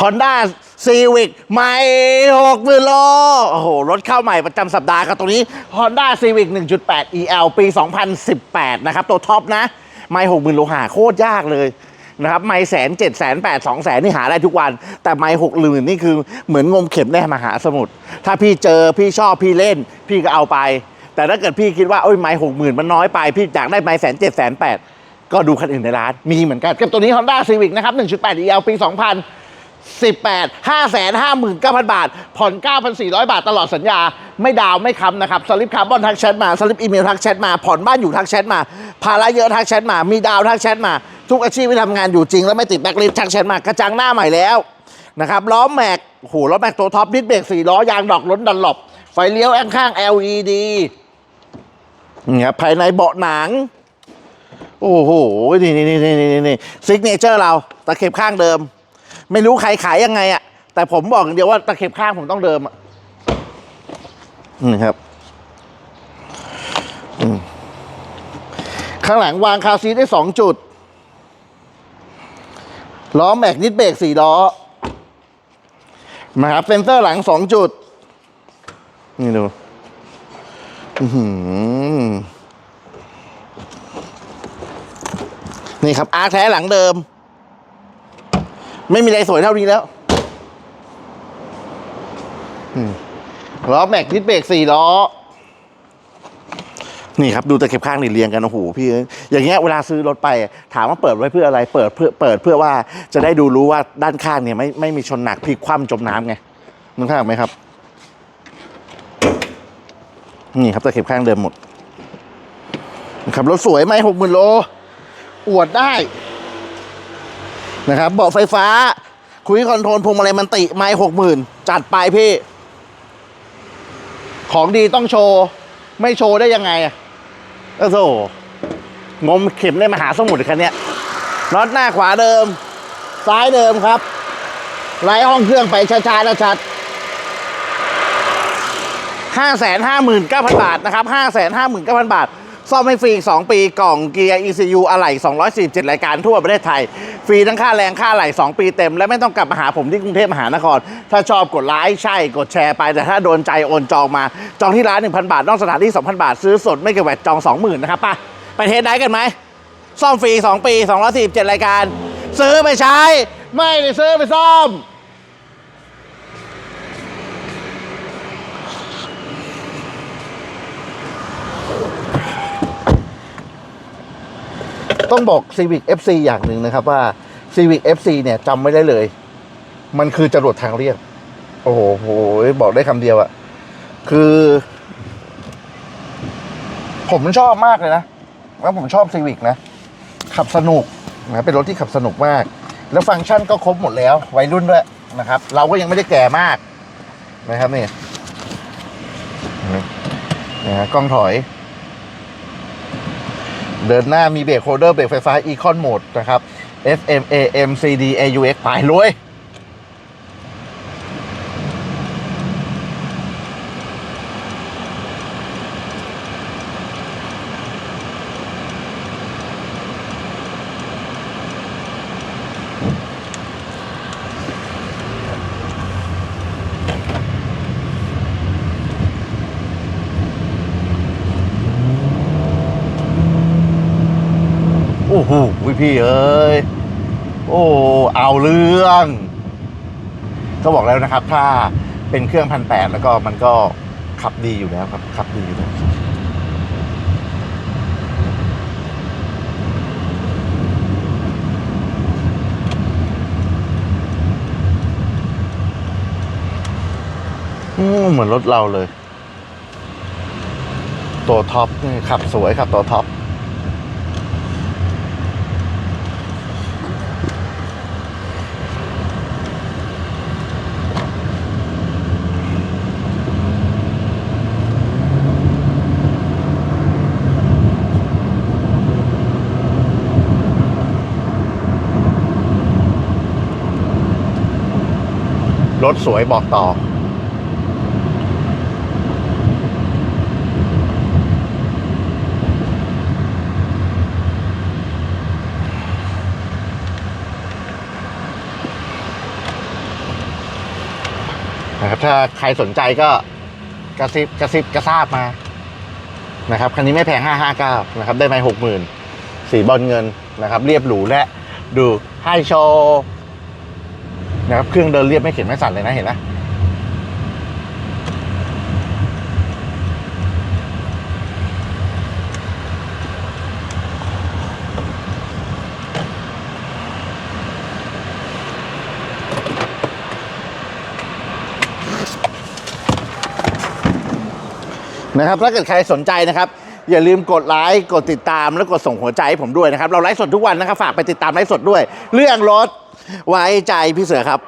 Honda Civic ใหม่หกหมื่นโล โอ้โห รถเข้าใหม่ประจำสัปดาห์ครับตรงนี้ Honda Civic 1.8 EL ปี 2018 นะครับ ตัวท็อปนะ ไม่หกหมื่นโลหาโคตรยากเลยนะครับ ไม่แสนเจ็ดแสนแปดสองแสนนี่หาได้ทุกวัน แต่ไม่หกหมื่นนี่คือเหมือนงมเข็มในมหาสมุทร ถ้าพี่เจอพี่ชอบพี่เล่น พี่ก็เอาไป แต่ถ้าเกิดพี่คิดว่าโอ้ยไม้หกหมื่นมันน้อยไป พี่อยากได้ไม้แสนเจ็ดแสนแปดก็ดูคันอื่นในร้าน มีเหมือนกัน กับตัวนี้ Honda Civic นะครับ 1.8 EL ปี 2018 5 5 9 0 0 0 บาท ผ่อน 9,400 บาทตลอดสัญญา ไม่ดาวไม่ค้ำนะครับ สลิปคาร์บอนทักแชทมา สลิปอีเมลทักแชทมา ผ่อนบ้านอยู่ทักแชทมา ภาระเยอะทักแชทมา มีดาวทักแชทมา ทุกอาชีพที่ทำงานอยู่จริง แล้วไม่ติดแบ็คลิสทักแชทมากระจังหน้าใหม่แล้วนะครับล้อแม็กโหล้อแม็กตัวท็อปดิสเบรก4ล้อยางดอกล้นดันหลบไฟเลี้ยวข้าง LED เนี่ครับภายในเบาะหนัง โอ้โห นี่นี่นี่นี่นี่นี่ซิกเนเจอร์เราตะเข็บข้างเดิม ไม่รู้ใครขายยังไงอะแต่ผมบอกอย่างเดียวว่าตะเข็บข้างผมต้องเดิมอะนี่ครับข้างหลังวางคาซีได้สองจุด ล้อแม็กนิดเบรกสี่ล้อนะครับเซนเซอร์หลังสองจุด นี่ดูนี่ครับอาร์แท้หลังเดิม ไม่มีอะไรสวยเท่านี้แล้วล้อแม็กดิสเบรกสี่ล้อ นี่ครับดูตะเข็บข้างนี่เรียงกันโอ้โหพี่ อย่างเงี้ยเวลาซื้อรถไป ถามว่าเปิดไว้เพื่ออะไร เปิดเพื่อเปิดเพื่อว่าจะได้ดูรู้ว่าด้านข้างเนี่ยไม่ไม่มีชนหนักพลิกคว่ำจมน้ำไงนึกภาพไหมครับ นี่ครับตะเข็บข้างเดิมหมดนะครับรถสวยไหมหกหมื่นโล อวดได้ นะครับเบาะไฟฟ้า คุยคอนโทรลพวงมาลัยมันติไม้หกหมื่นจัดไปพี่ ของดีต้องโชว์ ไม่โชว์ได้ยังไงอะโอ้โหงมเข็มในมหาสมุทรคันเนี้ยน็อตหน้าขวาเดิม ซ้ายเดิมครับไล่ห้องเครื่องไปช้าๆนะชัดห้าแสนห้าหมื่นเก้าพันบาทนะครับห้าแสนห้าหมื่นเก้าพันบาท ซ่อมให้ฟรีอีก 2 ปีกล่องเกียร์ ECU อะไหล่247 รายการทั่วประเทศไทย ฟรีทั้งค่าแรงค่าอะไหล่2 ปีเต็ม และไม่ต้องกลับมาหาผมที่กรุงเทพมหานคร ถ้าชอบกดไลค์ใช่กดแชร์ไปแต่ถ้าโดนใจโอนจองมา จองที่ร้าน 1,000 บาท นอกสถานที่ 2,000 บาท ซื้อสดไม่เก็บแวตจอง 20,000นะครับป่ะไปเทสได้กันไหมซ่อมฟรี 2 ปี 247 รายการ ซื้อไปใช้ ไม่ได้ซื้อไปซ่อม ต้องบอก Civic FC อย่างหนึ่งนะครับว่า Civic FC เนี่ยจำไม่ได้เลย มันคือจรวดทางเรียบ โอ้โหบอกได้คำเดียวอะคือ ผมชอบมากเลยนะ แล้วผมชอบ Civic นะ ขับสนุกนะเป็นรถที่ขับสนุกมาก แล้วฟังก์ชันก็ครบหมดแล้ว วัยรุ่นด้วยนะครับ เราก็ยังไม่ได้แก่มากนะครับนี่นี่ฮะกล้องถอย เดินหน้ามีเบรกโฮเดอร์เบรกไฟฟ้า Econ Mode นะครับ FM AM CD AUX ไปรวย โอ้โห พี่เอ้ยโอ้เอาเรื่อง ก็บอกแล้วนะครับ ถ้าเป็นเครื่องพันแปดแล้วก็มันก็ขับดีอยู่แล้วครับ ขับดีอยู่แล้วเหมือนรถเราเลย ตัวท็อปขับสวยขับตัวท็อป รถสวยบอกต่อ นะครับ ถ้าใครสนใจก็กระซิบกระซิบกระซาบมา นะครับ คันนี้ไม่แพง 559 นะครับ ได้ไม้หกหมื่นสีบอลเงินนะครับ เรียบหรูและดูไฮโชว์ นะครับเครื่องเดินเรียบไม่เข็นไม่สั่นเลยนะเห็นไหมนะครับถ้าเกิดใครสนใจนะครับ อย่าลืมกดไลค์กดติดตามแล้วกดส่งหัวใจให้ผมด้วยนะครับ เราไลฟ์สดทุกวันนะครับ ฝากไปติดตามไลฟ์สดด้วย เรื่องรถ ไว้ใจพี่เสือครับ